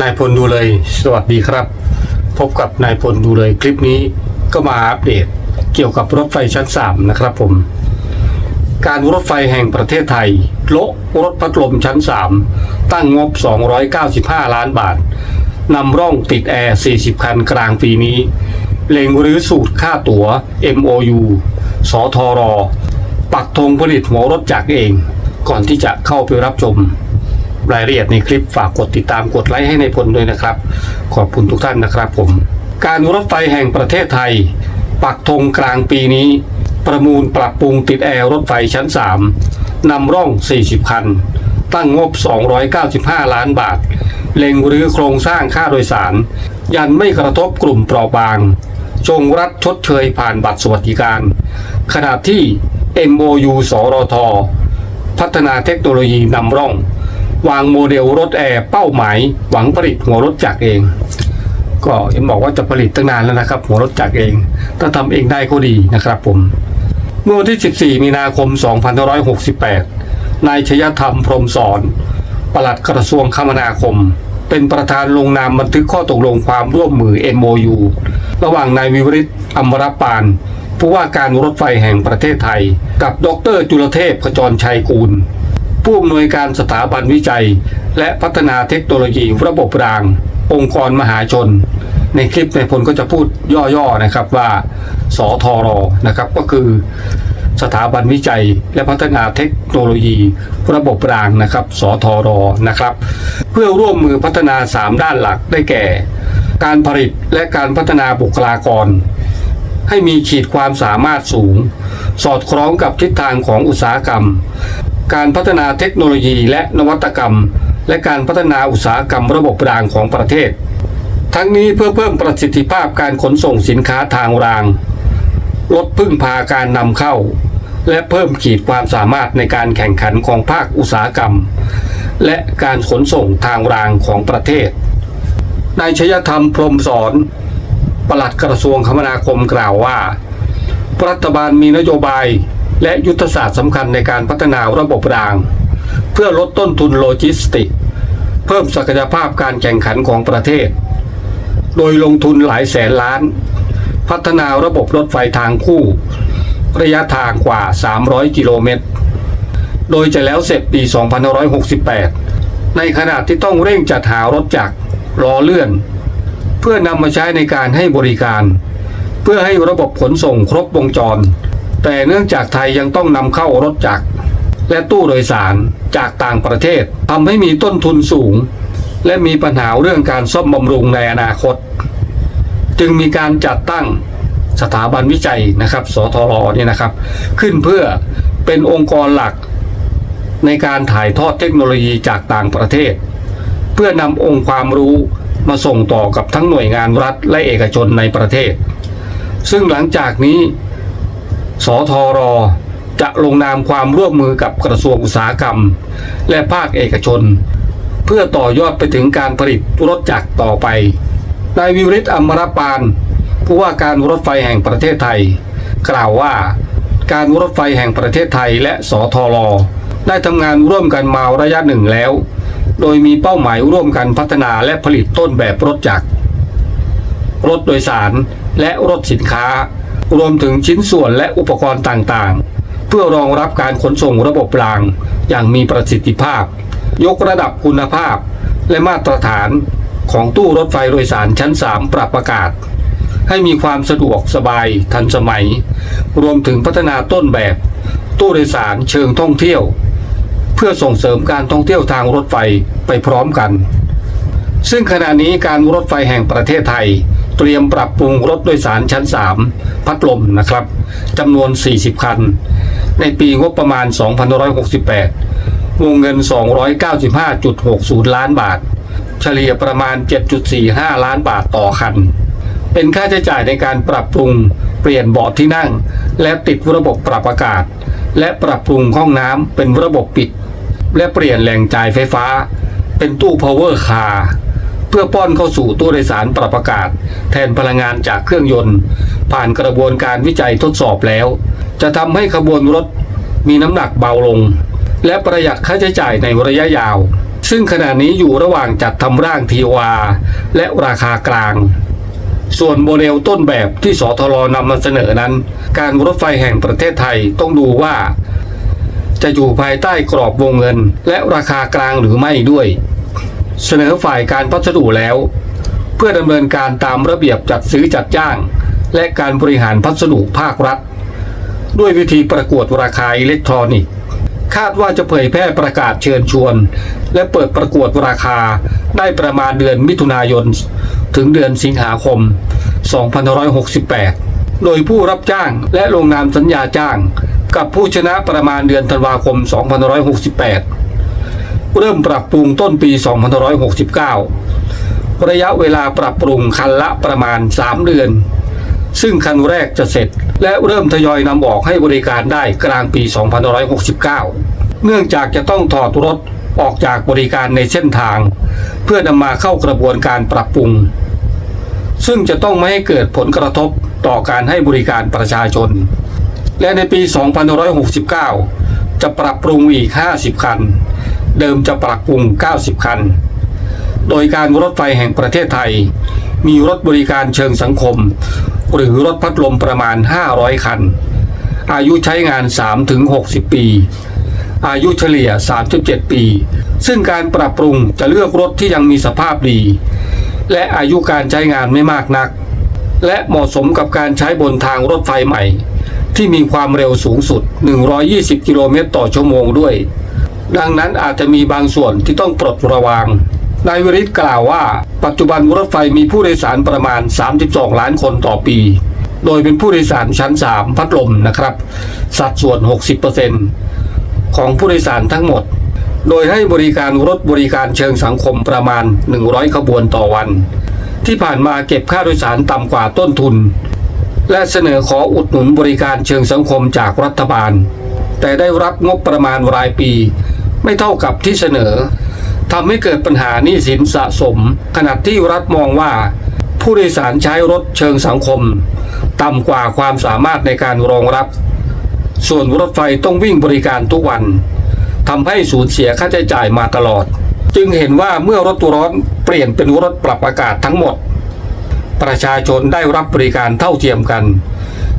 นายพลดูเลย สวัสดีครับ พบกับนายพลดูเลยคลิปนี้ก็มาอัปเดตเกี่ยวกับรถไฟชั้น 3 นะครับผม การรถไฟแห่งประเทศไทยโละรถพัดลมชั้น 3 ตั้งงบ 295 ล้านบาทนำร่องติดแอร์ 40 คันกลางปีนี้เล็งรื้อสูตรค่าตั๋ว MOU สทร ปักธงผลิตหัวรถจักเอง ก่อนที่จะเข้าไปรับชม รายละเอียดในคลิปฝากกดติดตามกดไลค์ให้ในพลด้วยนะครับ ขอบคุณทุกท่านนะครับผม การรถไฟแห่งประเทศไทย ปักธงกลางปีนี้ ประมูลปรับปรุงติดแอร์รถไฟชั้น 3นำร่อง 40 คัน ตั้งงบ 295 ล้านบาท เล็งรื้อโครงสร้างค่าโดยสาร ยันไม่กระทบกลุ่มเปราะบาง จงรัฐชดเชยผ่านบัตรสวัสดิการ ขณะที่ MOU สรทพัฒนาเทคโนโลยีนำร่อง วางโมเดลรถแอร์เป้าหมาย หวังผลิตหัวรถจักรเอง ก็เห็นบอกว่าจะผลิตตั้งนานแล้วนะครับ หัวรถจักรเอง ถ้าทำเองได้ก็ดีนะครับผม เมื่อวันที่ 14 มีนาคม 2568 นายชยธรรมพรมสอนปลัดกระทรวงคมนาคม เป็นประธานลงนามบันทึกข้อตกลงความร่วมมือ MOU ระหว่างนายวิวริศอมรปานผู้ว่าการรถไฟแห่งประเทศไทย กับดรจุลเทพขจรชัยกูล ผู้อำนวยการสถาบันวิจัย และพัฒนาเทคโนโลยีระบบราง องค์กรมหาชน ในคลิปในายพลก็จะพูดย่อๆนะครับว่าสทรนะครับก็คือสถาบันวิจัย และพัฒนาเทคโนโลยี ระบบรางนะครับ สทรนะครับ เพื่อร่วมมือพัฒนา 3 ด้านหลักได้แก่ การผลิตและการพัฒนาบุคลากร ให้มีขีดความสามารถสูง สอดคล้องกับทิศทางของอุตสาหกรรม การพัฒนาเทคโนโลยีและนวัตกรรม และการพัฒนาอุตสาหกรรมระบบรางของประเทศ ทั้งนี้เพื่อเพิ่มประสิทธิภาพการขนส่งสินค้าทางราง ลดพึ่งพาการนำเข้า และเพิ่มขีดความสามารถในการแข่งขันของภาคอุตสาหกรรม และการขนส่งทางรางของประเทศนายชยธรรมพรหมสอนปลัดกระทรวงคมนาคมกล่าวว่า รัฐบาลมีนโยบาย และยุทธศาสตร์สำคัญในการพัฒนาระบบราง เพื่อลดต้นทุนโลจิสติก เพิ่มศักยภาพการแข่งขันของประเทศ โดยลงทุนหลายแสนล้าน พัฒนาระบบรถไฟทางคู่ ระยะทางกว่า 300 กิโลเมตร โดยจะแล้วเสร็จปี 2568 ในขณะที่ต้องเร่งจัดหารถจักรล้อเลื่อน เพื่อนำมาใช้ในการให้บริการ เพื่อให้ระบบขนส่งครบวงจร แต่เนื่องจากไทยยังต้องนำเข้ารถจักร และตู้โดยสารจากต่างประเทศทำให้มีต้นทุนสูง และมีปัญหาเรื่องการซ่อมบำรุงในอนาคต จึงมีการจัดตั้งสถาบันวิจัยนะครับ สทรนี่นะครับ ขึ้นเพื่อเป็นองค์กรหลัก ในการถ่ายทอดเทคโนโลยีจากต่างประเทศ เพื่อนำองค์ความรู้มาส่งต่อกับทั้งหน่วยงานรัฐและเอกชนในประเทศ ซึ่งหลังจากนี้ สทร จะลงนามความร่วมมือกับกระทรวงอุตสาหกรรม และภาคเอกชน เพื่อต่อยอดไปถึงการผลิตรถจักรต่อไป นายวิริศอมรปาน ผู้ว่าการรถไฟแห่งประเทศไทย กล่าวว่าการรถไฟแห่งประเทศไทยและสทร ได้ทำงานร่วมกันมาระยะหนึ่งแล้ว โดยมีเป้าหมายร่วมกันพัฒนาและผลิตต้นแบบรถจักร รถโดยสารและรถสินค้า รวมถึงชิ้นส่วนและอุปกรณ์ต่างๆ เพื่อรองรับการขนส่งระบบราง อย่างมีประสิทธิภาพ ยกระดับคุณภาพ และมาตรฐานของตู้รถไฟโดยสารชั้น 3 ปรับอากาศ ให้มีความสะดวกสบายทันสมัย รวมถึงพัฒนาต้นแบบ ตู้โดยสารเชิงท่องเที่ยว เพื่อส่งเสริมการท่องเที่ยวทางรถไฟไปพร้อมกัน ซึ่งขณะนี้การรถไฟแห่งประเทศไทย เตรียมปรับปรุงรถโดยสารชั้น 3 พัดลมนะครับจำนวน 40 คัน ในปีงบประมาณ 2568 วงเงิน 295.60 ล้านบาท เฉลี่ยประมาณ 7.45 ล้านบาทต่อคัน เป็นค่าใช้จ่ายในการปรับปรุง เปลี่ยนเบาะที่นั่ง และติดระบบปรับอากาศ และปรับปรุงห้องน้ำเป็นระบบปิด และเปลี่ยนแหล่งจ่ายไฟฟ้า เป็นตู้ power car เพื่อป้อนเข้าสู่ตู้โดยสารปรับอากาศ แทนพลังงานจากเครื่องยนต์ ผ่านกระบวนการวิจัยทดสอบแล้ว จะทำให้ขบวนรถมีน้ำหนักเบาลง และประหยัดค่าใช้จ่ายในระยะยาว ซึ่งขณะนี้อยู่ระหว่างจัดทำร่างทีวาและราคากลาง ส่วนโมเดลต้นแบบที่สทรนำมาเสนอนั้น การรถไฟแห่งประเทศไทยต้องดูว่าจะอยู่ภายใต้กรอบวงเงิน และราคากลางหรือไม่ด้วย เสนอฝ่ายการพัสดุแล้ว เพื่อดำเนินการตามระเบียบจัดซื้อจัดจ้าง และการบริหารพัสดุภาครัฐ ด้วยวิธีประกวดราคาอิเล็กทรอนิกส์ คาดว่าจะเผยแพร่ประกาศเชิญชวน และเปิดประกวดราคาได้ประมาณเดือนมิถุนายน ถึงเดือนสิงหาคม 2568 โดยผู้รับจ้างและลงนามสัญญาจ้าง กับผู้ชนะประมาณเดือนธันวาคม 2568 เริ่มปรับปรุงต้นปี 2569 ระยะเวลาปรับปรุงคันละประมาณ 3 เดือน ซึ่งคันแรกจะเสร็จ และเริ่มทยอยนำออกให้บริการได้กลางปี 2569 เนื่องจากจะต้องถอดรถออกจากบริการในเส้นทาง เพื่อนำมาเข้ากระบวนการปรับปรุง ซึ่งจะต้องไม่ให้เกิดผลกระทบต่อการให้บริการประชาชน และในปี 2569 จะปรับปรุงอีก 50 คัน เดิมจะปรับปรุง 90 คัน โดยการรถไฟแห่งประเทศไทย มีรถบริการเชิงสังคม หรือรถพัดลมประมาณ 500 คัน อายุใช้งาน 3-60 ปี อายุเฉลี่ย 37 ปี ซึ่งการปรับปรุงจะเลือกรถที่ยังมีสภาพดี และอายุการใช้งานไม่มากนัก และเหมาะสมกับการใช้บนทางรถไฟใหม่ที่มีความเร็วสูงสุด 120 กิโลเมตรต่อชั่วโมงด้วย ดังนั้นอาจจะมีบางส่วนที่ต้องปลดระวางนายวิริศกล่าวว่า ปัจจุบันรถไฟมีผู้โดยสารประมาณ 32 ล้านคนต่อปี โดยเป็นผู้โดยสารชั้น 3 พัดลมนะครับ สัดส่วน 60%ของผู้โดยสารทั้งหมด โดยให้บริการรถบริการเชิงสังคมประมาณ 100 ขบวนต่อวัน ที่ผ่านมาเก็บค่าโดยสารต่ำกว่าต้นทุน และเสนอขออุดหนุนบริการเชิงสังคมจากรัฐบาล แต่ได้รับงบประมาณรายปี ไม่เท่ากับที่เสนอทำให้เกิดปัญหาหนี้สินสะสม ขณะที่รัฐมองว่า ผู้โดยสารใช้รถเชิงสังคม ต่ำกว่าความสามารถในการรองรับ ส่วนรถไฟต้องวิ่งบริการทุกวันทำให้สูญเสียค่าใช้จ่ายมาตลอด จึงเห็นว่าเมื่อรถตัวร้อนเปลี่ยนเป็นรถปรับอากาศทั้งหมด ประชาชนได้รับบริการเท่าเทียมกัน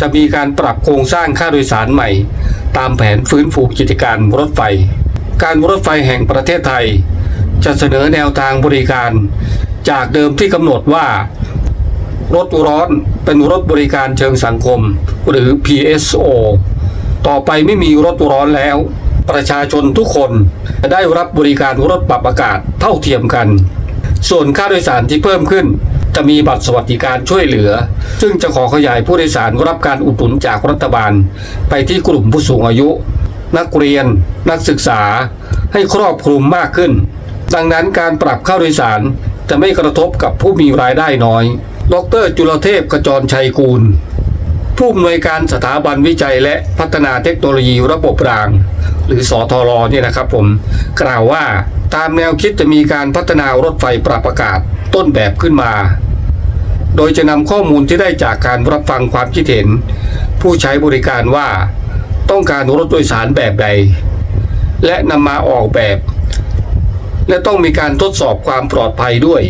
จะมีการปรับโครงสร้างค่าโดยสารใหม่ ตามแผนฟื้นฟูกิจการรถไฟ การรถไฟแห่งประเทศไทย จะเสนอแนวทางบริการ จากเดิมที่กำหนดว่า รถร้อนเป็นรถบริการเชิงสังคม หรือ PSO ต่อไปไม่มีรถร้อนแล้ว ประชาชนทุกคนจะได้รับบริการรถปรับอากาศเท่าเทียมกัน ส่วนค่าโดยสารที่เพิ่มขึ้นจะมีบัตรสวัสดิการช่วยเหลือ ซึ่งจะขอขยายผู้โดยสารรับการอุดหนุนจากรัฐบาล ไปที่กลุ่มผู้สูงอายุ นักเรียน นักศึกษา ให้ครอบคลุมมากขึ้น ดังนั้นการปรับค่าโดยสารจะไม่กระทบกับผู้มีรายได้น้อย ดรจุลเทพกจรชัยกูล ผู้อำนวยการสถาบันวิจัยและพัฒนาเทคโนโลยีระบบราง หรือสอทรเนี่ยนะครับผม กล่าวว่าตามแนวคิดจะมีการพัฒนารถไฟปรับอากาศต้นแบบขึ้นมา โดยจะนำข้อมูลที่ได้จากการรับฟังความคิดเห็น ผู้ใช้บริการว่า ต้องการรถโดยสารแบบใด และนำมาออกแบบ และต้องมีการทดสอบความปลอดภัยด้วย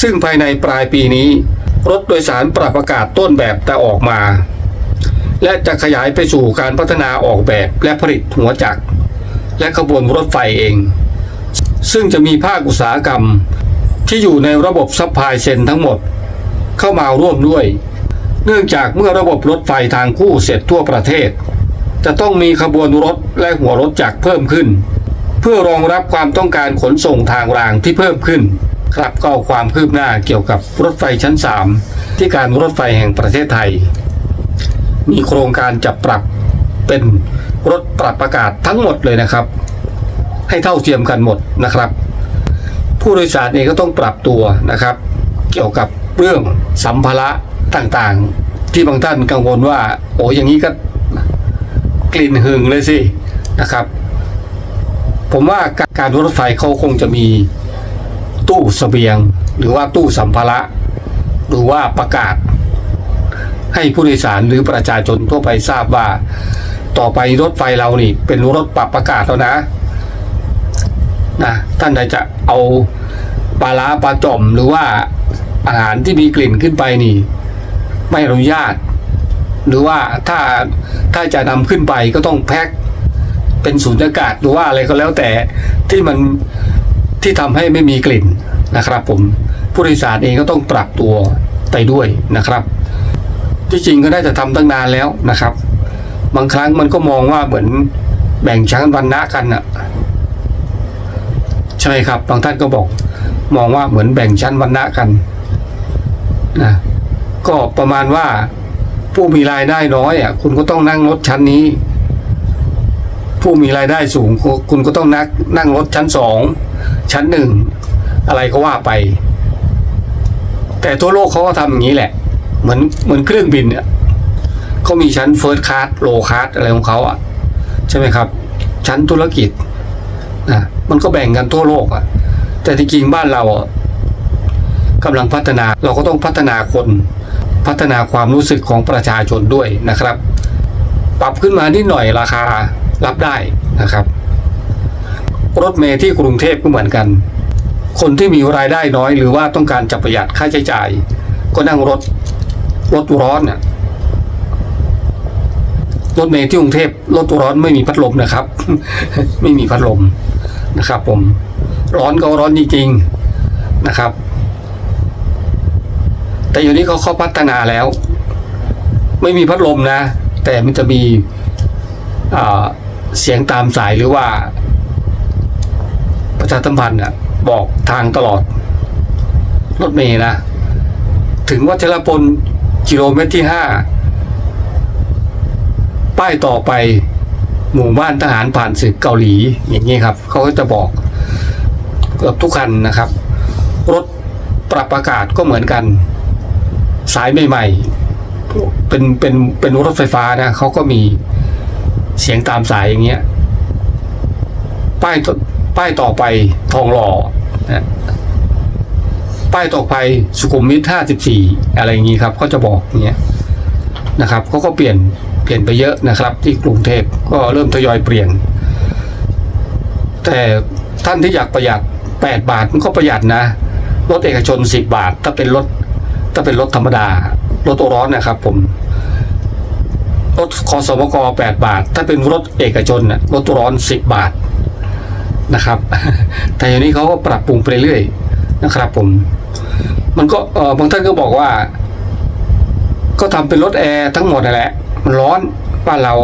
ซึ่งภายในปลายปีนี้ รถโดยสารปรับอากาศต้นแบบจะออกมา และจะขยายไปสู่การพัฒนาออกแบบและผลิตหัวจักร และขบวนรถไฟเอง ซึ่งจะมีภาคอุตสาหกรรม ที่อยู่ในระบบซัพพลายเชนทั้งหมด เข้ามาร่วมด้วย เนื่องจากเมื่อระบบรถไฟทางคู่เสร็จทั่วประเทศ จะต้องมีขบวนรถและหัวรถจักรเพิ่มขึ้น เพื่อรองรับความต้องการขนส่งทางรางที่เพิ่มขึ้น ครับก็ความคืบหน้าเกี่ยวกับรถไฟชั้น 3 ที่การรถไฟแห่งประเทศไทย มีโครงการจะปรับเป็นรถปรับอากาศทั้งหมดเลยนะครับ ให้เท่าเทียมกันหมดนะครับ ผู้โดยสารเองก็ต้องปรับตัวนะครับ เกี่ยวกับเรื่องสัมภาระต่างๆ ที่บางท่านกังวลว่า โอ้อย่างนี้ก็ กลิ่นหึงเลยสินะครับ ผมว่าการรถไฟเขาคงจะมีตู้เสบียง หรือว่าตู้สัมภาระ หรือว่าประกาศ ให้ผู้โดยสารหรือประชาชนทั่วไปทราบว่า ต่อไปรถไฟเรานี่ เป็นรถปรับอากาศแล้วนะนะท่านใดจะเอาปลาล้าปลาจ่อมหรือว่าอาหารที่มีกลิ่นขึ้นไปนี่ ไม่อนุญาต หรือว่าถ้าถ้าจะนำขึ้นไปก็ต้องแพ็คเป็นสูญญากาศหรือว่าอะไรก็แล้วแต่ที่มันที่ทำให้ไม่มีกลิ่นนะครับ ผมผู้โดยสารเองก็ต้องปรับตัวไปด้วยนะครับ ที่จริงก็ได้จะทำตั้งนานแล้วนะครับ บางครั้งมันก็มองว่าเหมือนแบ่งชั้นวรรณะกันอะใช่ไหมครับบางท่านก็บอกมองว่าเหมือนแบ่งชั้นวรรณะกันนะก็ประมาณว่า ผู้มีรายได้น้อยอะ คุณก็ต้องนั่งรถชั้นนี้ ผู้มีรายได้สูง คุณก็ต้องนั่งนั่งรถชั้นสองชั้นหนึ่งอะไรก็ว่าไป แต่ทั่วโลกเขาก็ทำอย่างนี้แหละ เหมือนเหมือนเครื่องบินเนี่ยเขามีชั้นเฟิร์สคลาสโลคลาสอะไรของเขาอะ ใช่ไหมครับ ชั้นธุรกิจนะมันก็แบ่งกันทั่วโลกอะ แต่ที่จริงบ้านเราอะกำลังพัฒนาเราก็ต้องพัฒนาคน พัฒนาความรู้สึกของประชาชนด้วยนะครับ ปรับขึ้นมานิดหน่อยราคารับได้นะครับ รถเมล์ที่กรุงเทพก็เหมือนกัน คนที่มีรายได้น้อย หรือว่าต้องการจะประหยัดค่าใช้จ่าย ก็นั่งรถรถร้อนน่ะรถเมล์ที่กรุงเทพรถร้อนไม่มีพัดลมนะครับ ไม่มีพัดลมนะครับ ผม ร้อนก็ร้อนจริงๆนะครับ แต่อยู่นี้เขาเขาพัฒนาแล้ว ไม่มีพัดลมนะ แต่มันจะมีเสียงตามสายหรือว่า ประชาสัมพันธ์อะบอกทางตลอด รถเมย์นะ ถึงวัชรพลกิโลเมตรที่ห้าป้ายต่อไปหมู่บ้านทหารผ่านศึกเกาหลีอย่างนี้ครับเขาก็จะบอกเกือบทุกคันนะครับ รถปรับอากาศก็เหมือนกัน สายใหม่ๆ เป็นเป็นเป็นรถไฟฟ้านะเขาก็มีเสียงตามสายอย่างเงี้ย ป้ายตป้ายต่อไปทองหล่อนะป้ายต่อไปสุขุมวิทห้าสิบสี่อะไรอย่างงี้ครับเขาจะบอกอย่างเงี้ยนะครับเขาก็เปลี่ยนเปลี่ยนไปเยอะนะครับ ที่กรุงเทพก็เริ่มทยอยเปลี่ยน แต่ท่านที่อยากประหยัดแปดบาทมันก็ประหยัดนะ รถเอกชนสิบบาท ถ้าเป็นรถ ถ้าเป็นรถธรรมดา รถตัวร้อนนะครับ ผม รถคอสมกแปดบาท ถ้าเป็นรถเอกชนนะรถตัวร้อนสิบบาทนะครับ แต่อย่างนี้เขาก็ปรับปรุงไปเรื่อยนะครับ ผม มันก็เออบางท่านก็บอกว่า ก็ทำเป็นรถแอร์ทั้งหมดนั่นแหละ มันร้อนบ้านเรา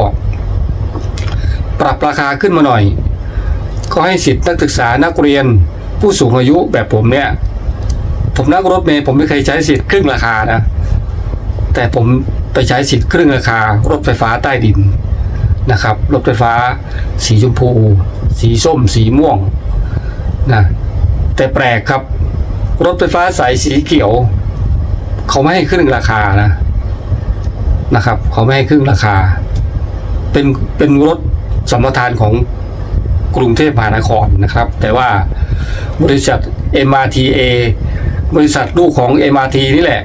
ปรับราคาขึ้นมาหน่อย ก็ให้สิทธินักศึกษานักเรียนผู้สูงอายุแบบผมเนี่ย ผมนั่งรถเมล์ผมไม่เคยใช้สิทธิ์ครึ่งราคานะ แต่ผมไปใช้สิทธิ์ครึ่งราคารถไฟฟ้าใต้ดินนะครับ รถไฟฟ้า สีชมพู สีส้ม สีม่วงนะแต่แปลกครับ รถไฟฟ้าสายสีเขียว เขาไม่ให้ครึ่งราคานะนะครับ เขาไม่ให้ครึ่งราคา เป็นเป็นรถสัมปทานของกรุงเทพมหานครนะครับ แต่ว่าบริษัท MRTA บริษัทลูกของ MRT นี่แหละ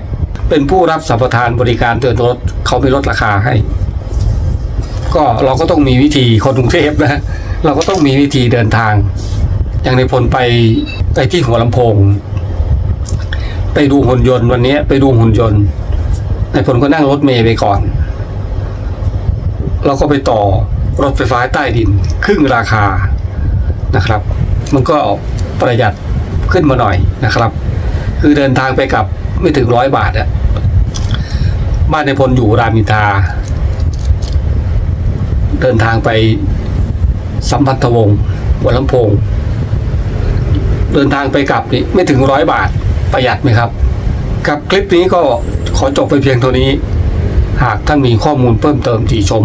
เป็นผู้รับสัมปทานบริการเตือนรถเขาไม่ลดราคาให้ ก็เราก็ต้องมีวิธีคนกรุงเทพนะเราก็ต้องมีวิธีเดินทาง อย่างในพลไปไปที่หัวลำโพง ไปดูหุ่นยนต์วันนี้ไปดูหุ่นยนต์ในพลก็นั่งรถเมย์ไปก่อนเราก็ไปต่อรถไฟฟ้าใต้ดินครึ่งราคานะครับ มันก็ประหยัดขึ้นมาหน่อยนะครับ คือเดินทางไปกับไม่ถึงร้อยบาทอะบ้านในพลอยู่รามอินทาเดินทางไปสัมพันธวงศ์หัวลำโพง เดินทางไปกลับนี่ไม่ถึงร้อยบาทประหยัดไหมครับครับคลิปนี้ก็ขอจบไปเพียงเท่านี้ หากท่านมีข้อมูลเพิ่มเติมที่ชม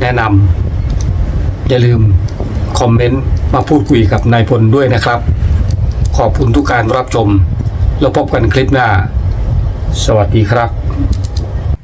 แนะนำอย่าลืมคอมเมนต์มาพูดคุยกับนายพลด้วยนะครับ ขอบคุณทุกการรับชม เราพบกันคลิปหน้า สวัสดีครับ